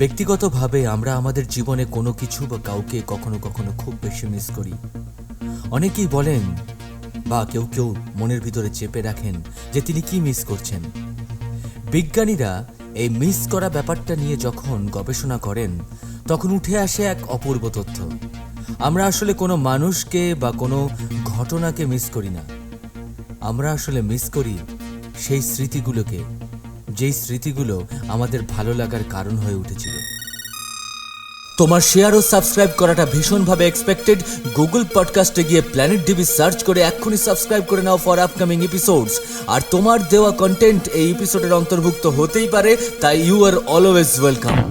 ব্যক্তিগতভাবে আমরা আমাদের জীবনে কোনো কিছু বা কাউকে কখনো কখনো খুব বেশি মিস করি। অনেকেই বলেন, বা কেউ কেউ মনের ভিতরে চেপে রাখেন যে তিনি কি মিস করছেন। বিজ্ঞানীরা এই মিস করা ব্যাপারটা নিয়ে যখন গবেষণা করেন, তখন উঠে আসে এক অপূর্ব তথ্য। আমরা আসলে কোনো মানুষকে বা কোনো ঘটনাকে মিস করি না। আমরা আসলে মিস করি সেই স্মৃতিগুলোকে। যেই স্মৃতিগুলো আমাদের ভালো লাগার কারণ হয়ে উঠেছিল। তোমার শেয়ার ও সাবস্ক্রাইব করাটা ভীষণভাবে এক্সপেক্টেড গুগল পডকাস্টে গিয়ে প্ল্যানেট ডিবি সার্চ করে এক্ষুনি সাবস্ক্রাইব করে নাও ফর আপকামিং এপিসোডস আর তোমার দেওয়া কন্টেন্ট এই এপিসোডের অন্তর্ভুক্ত হতেই পারে, তাই ইউ আর অলওয়েজ ওয়েলকাম